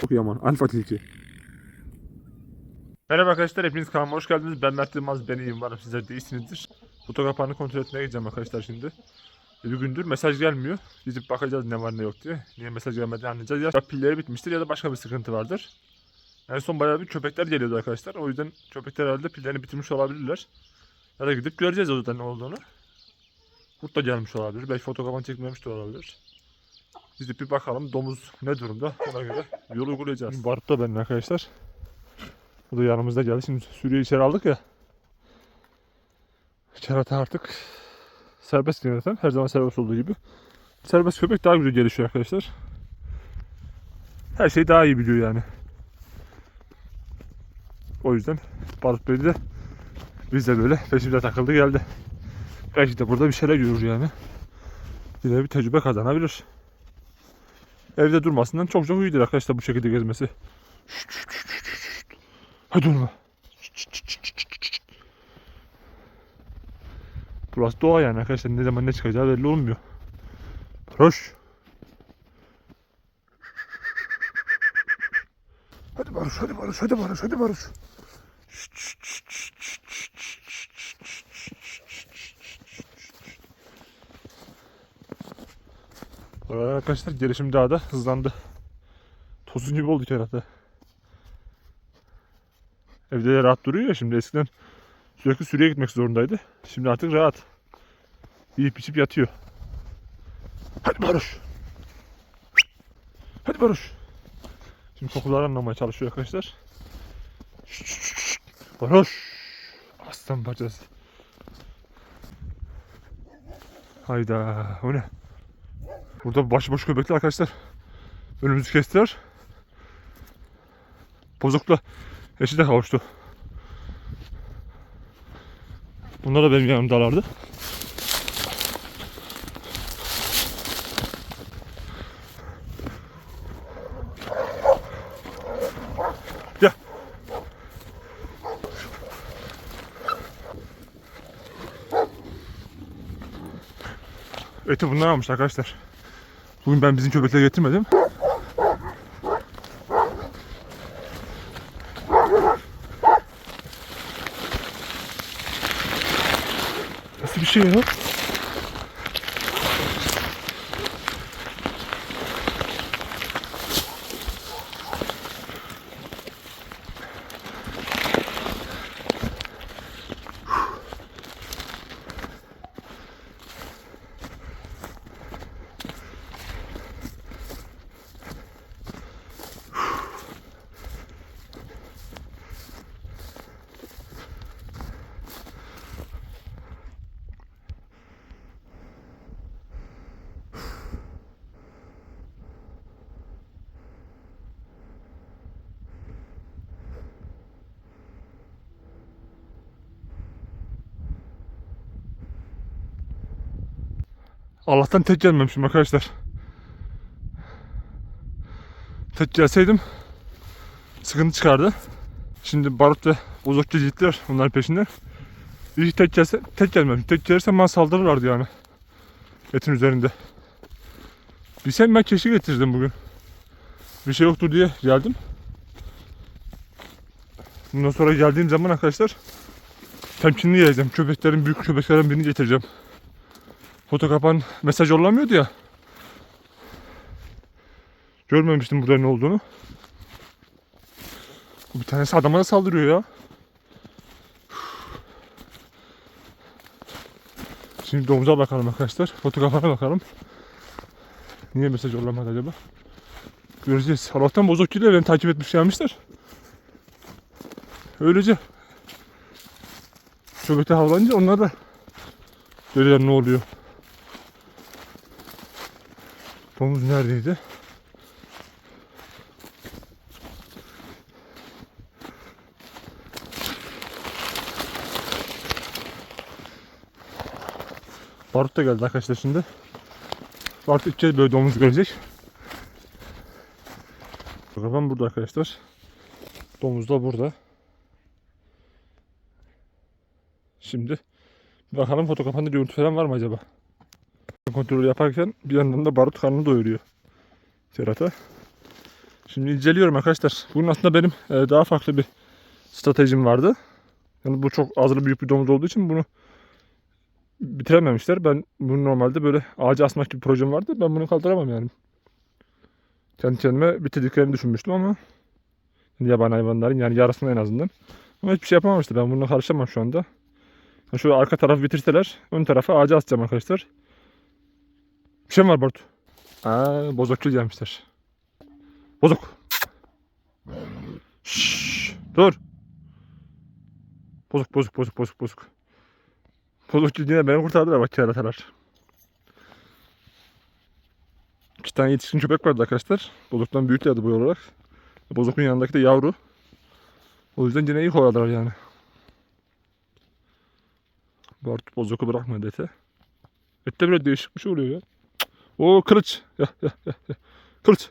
Çok. Alfa tilki. Merhaba arkadaşlar hepiniz kanalıma hoş geldiniz. Ben Mert Yılmaz, ben iyiyim umarım sizler de iyisinizdir. Foto kapağını kontrol etmeye gideceğim arkadaşlar şimdi. E, Bir gündür mesaj gelmiyor. Gidip bakacağız ne var ne yok diye. Niye mesaj gelmediğini anlayacağız. Ya pilleri bitmiştir ya da başka bir sıkıntı vardır. En son bayağı bir köpekler geliyordu arkadaşlar. O yüzden köpekler herhalde pillerini bitirmiş olabilirler. Ya da gidip göreceğiz o yüzden ne olduğunu. Kurt da gelmiş olabilir. Belki fotoğrafını çekmemiş de olabilir. Gidip bir bakalım domuz ne durumda ona göre yol uygulayacağız. Barut da benim arkadaşlar. Bu da yanımızda geldi. Şimdi sürüyü içeri aldık ya. Kerata artık serbest yöneten. Her zaman serbest olduğu gibi. Serbest köpek daha güzel gelişiyor arkadaşlar. Her şeyi daha iyi biliyor yani. O yüzden Barut Bey de biz de böyle peşimize takıldı geldi. Belki de burada bir şeyler görür yani. Yine bir tecrübe kazanabilir. Evde durmasından çok çok iyidir arkadaşlar bu şekilde gezmesi. Hadi durma. Burası doğa yani arkadaşlar ne zaman ne çıkacağı belli olmuyor. Baroş. Hadi Baroş, hadi Baroş, hadi Baroş, hadi Baroş. Buralar arkadaşlar gelişim daha da hızlandı. Tosun gibi oldu kerata. Evde de rahat duruyor ya şimdi eskiden sürekli sürüye gitmek zorundaydı. Şimdi artık rahat. Yiyip içip yatıyor. Hadi Baruş. Hadi Baruş. Şimdi kokuları anlamaya çalışıyor arkadaşlar. Baruş. Aslan parçası. Hayda o ne? Burada başıboş köpekler arkadaşlar. Önümüzü kestiler. Bozukla eşi de kavuştu. Bunlar da benim yanımdalardı. Gel. Eti bundan almış arkadaşlar. Bugün ben bizim köpekleri getirmedim. Nasıl bir şey ya? Allah'tan tek gelmemişim arkadaşlar. Tek gelseydim sıkıntı çıkardı. Şimdi Barut ve Bozokçu gittiler bunların peşinden. İyi tek gelse, tek gelmemiş. Tek gelirse bana saldırırlardı yani. Etin üzerinde. Bilsem ben keşke getirdim bugün. Bir şey yoktur diye geldim. Bundan sonra geldiğim zaman arkadaşlar temkinli geleceğim. Köpeklerin, büyük köpeklerin birini getireceğim. Foto kapan mesaj yollamıyordu ya. Görmemiştim burada ne olduğunu. Bir tanesi adama da saldırıyor ya. Şimdi domuza bakalım arkadaşlar. Foto kapana bakalım. Niye mesaj yollamadı acaba? Göreceğiz. Allah'tan bozuk değil beni takip etmiş gelmişler. Öylece. Köpekte havlanınca onlar da görüyorlar ne oluyor. Domuz neredeydi? Barut da geldi arkadaşlar şimdi. Barut kez böyle domuz görecek. Kafam burada arkadaşlar. Domuz da burada. Şimdi bakalım foto kafanda görüntü falan var mı acaba? Kontrol yaparken bir yandan da barut karnını doyuruyor. Serata. Şimdi inceliyorum arkadaşlar. Bunun aslında benim e, daha farklı bir stratejim vardı. Yani bu çok azılı büyük bir domuz olduğu için bunu bitirememişler. Ben bunu normalde böyle ağaca asmak gibi bir projem vardı. Ben bunu kaldıramam yani. Kendi kendime bitirdiklerini düşünmüştüm ama yabani hayvanların yani yarısını en azından. Ama hiçbir şey yapamamıştı. Ben bununla karışamam şu anda. Şu arka tarafı bitirseler ön tarafa ağaca asacağım arkadaşlar. Mi var Bartu? Aa, bozokçul gelmişler. Bozuk. Şşş, dur. Bozuk bozuk bozuk bozuk bozuk. Bozukçul yine beni kurtardılar bak keratalar. İki tane yetişkin köpek vardı arkadaşlar. Bozuktan büyüklerdi bu olarak. Bozukun yanındaki de yavru. O yüzden yine iyi kovaladılar yani. Bu artık bozuku bırakmadı ete. Ette böyle değişik bir şey oluyor ya. O kılıç. Ya, ya, ya. Kılıç.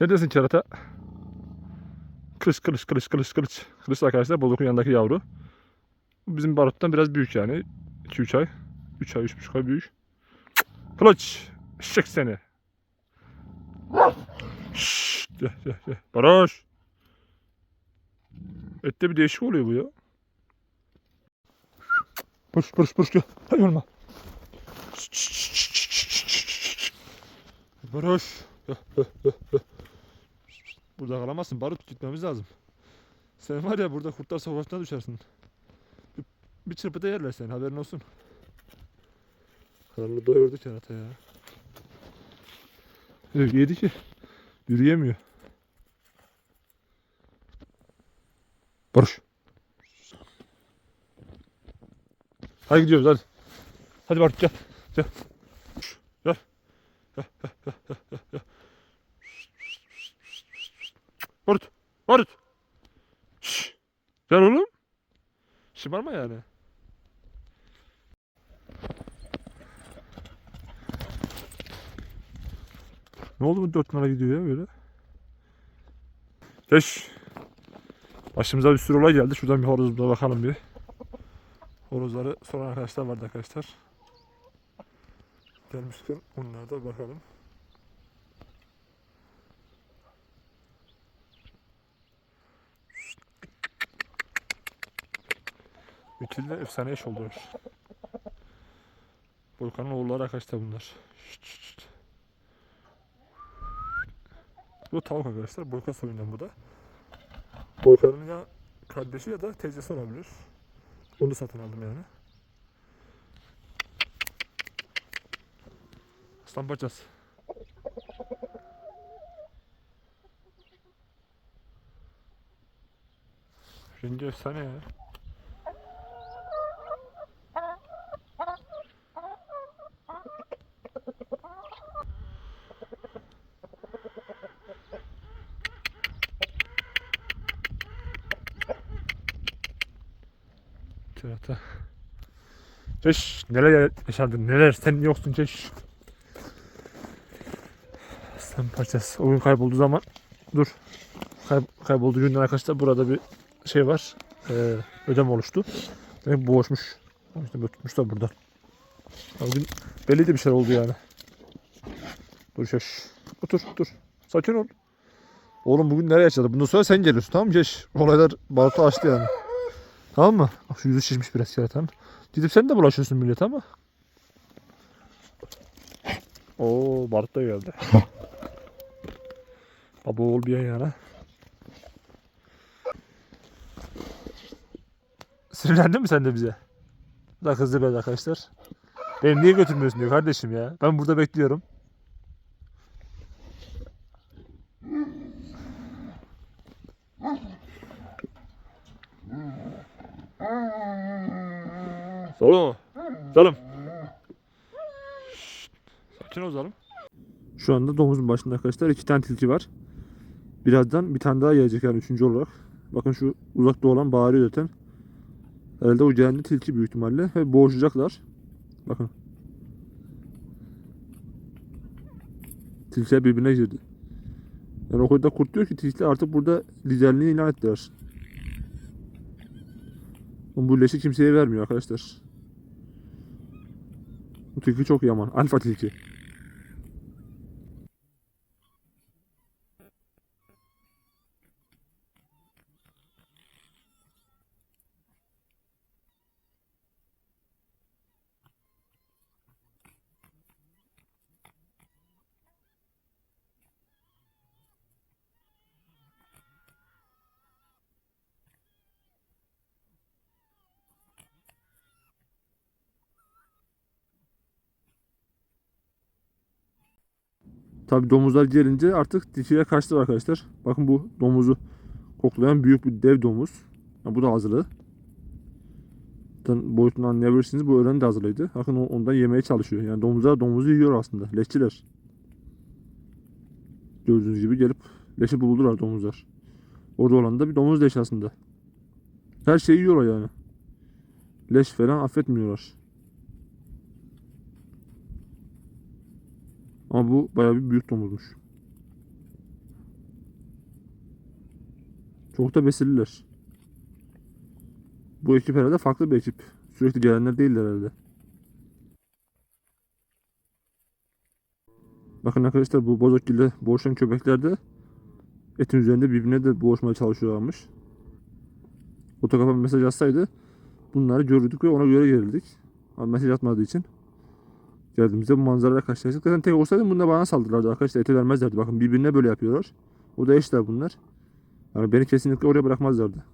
Ne diyorsun kerata? Kılıç, kılıç, kılıç, kılıç, kılıç. Kılıç arkadaşlar bozukun yanındaki yavru. Bizim baruttan biraz büyük yani. 2-3 ay. 3 ay, 3,5 ay büyük. Kılıç. Şık seni. Şşş. Gel, gel, gel. Barış. Ette bir değişik oluyor bu ya. Barış, barış, barış gel. Hay olma. Barış. Burada kalamazsın. Barut gitmemiz lazım. Sen var ya burada kurtlar sofrasına düşersin. Bir, bir çırpıda yerler seni haberin olsun. Karnını doyurdu kerata ya. Evet, yedi ki yürüyemiyor. Barış. Hadi gidiyoruz hadi. Hadi Barış gel. Gel. Gel. Gel, gel, gel, gel. Barut. Barut. Gel oğlum. Şımarma yani. Ne oldu bu dört numara gidiyor ya böyle? Geç. Başımıza bir sürü olay geldi. Şuradan bir horozumuza bakalım bir. Horozları soran arkadaşlar vardı arkadaşlar. Gelmişken onlara da bakalım. Ütülde efsane eş oluyor. Volkan'ın oğulları arkadaşlar bunlar. Şşt, şşt. Bu tavuk arkadaşlar. Boyka soyundan bu da. Boykanın ya kardeşi ya da teyzesi olabilir. Onu satın aldım yani. Aslan parçası. Rengi efsane ya. Kerata. Ceş neler yaşadın neler sen yoksun Ceş. Aslan parçası. O gün kaybolduğu zaman dur. Kay, kaybolduğu günden arkadaşlar burada bir şey var. Ee, ödem oluştu. Demek boğuşmuş. İşte götürmüş de burada. O gün belli de bir şey oldu yani. Dur Ceş. Otur dur. Sakin ol. Oğlum bugün nereye yaşadı? Bundan sonra sen geliyorsun tamam mı Ceş? Olaylar Bartu açtı yani. Tamam mı? Bak şu yüzü şişmiş biraz keratan. Gidip sen de bulaşıyorsun millete ama. Oo Barut da geldi. Baba oğul bir yan yana. Sinirlendin mi sen de bize? Bu Da kızdı ben arkadaşlar. Beni niye götürmüyorsun diyor kardeşim ya. Ben burada bekliyorum. Oğlum. Zalım. Sakin ol zalım. Şu anda domuzun başında arkadaşlar iki tane tilki var. Birazdan bir tane daha gelecek yani üçüncü olarak. Bakın şu uzakta olan bağırıyor zaten. Herhalde o gelen de tilki büyük ihtimalle ve boğuşacaklar. Bakın. Tilkiler birbirine girdi. Yani o kadar kurt diyor ki tilkiler artık burada liderliğini ilan ettiler. Ama Bu leşi kimseye vermiyor arkadaşlar. Bu tilki çok yaman. Alfa tilki. Tabi domuzlar gelince artık dişiye kaçtılar arkadaşlar. Bakın bu domuzu koklayan büyük bir dev domuz. Ha, bu da hazırlı. Zaten boyutunu anlayabilirsiniz. Bu öğren de hazırlıydı. Bakın ondan yemeye çalışıyor. Yani domuzlar domuzu yiyor aslında. Leşçiler. Gördüğünüz gibi gelip leşi buldular domuzlar. Orada olan da bir domuz leşi aslında. Her şeyi yiyorlar yani. Leş falan affetmiyorlar. Ama bu bayağı bir büyük domuzmuş. Çok da besililer. Bu ekip herhalde farklı bir ekip. Sürekli gelenler değiller herhalde. Bakın arkadaşlar bu bozokgilde boğuşan köpekler de etin üzerinde birbirine de boğuşmaya çalışıyorlarmış. Otokapa mesaj atsaydı bunları görürdük ve ona göre gerildik. Ama mesaj atmadığı için geldiğimizde bu manzarayla karşılaştık. Zaten tek olsaydım bunlar bana saldırırlardı arkadaşlar. Ete vermezlerdi. Bakın birbirine böyle yapıyorlar. O da eşler bunlar. Yani beni kesinlikle oraya bırakmazlardı.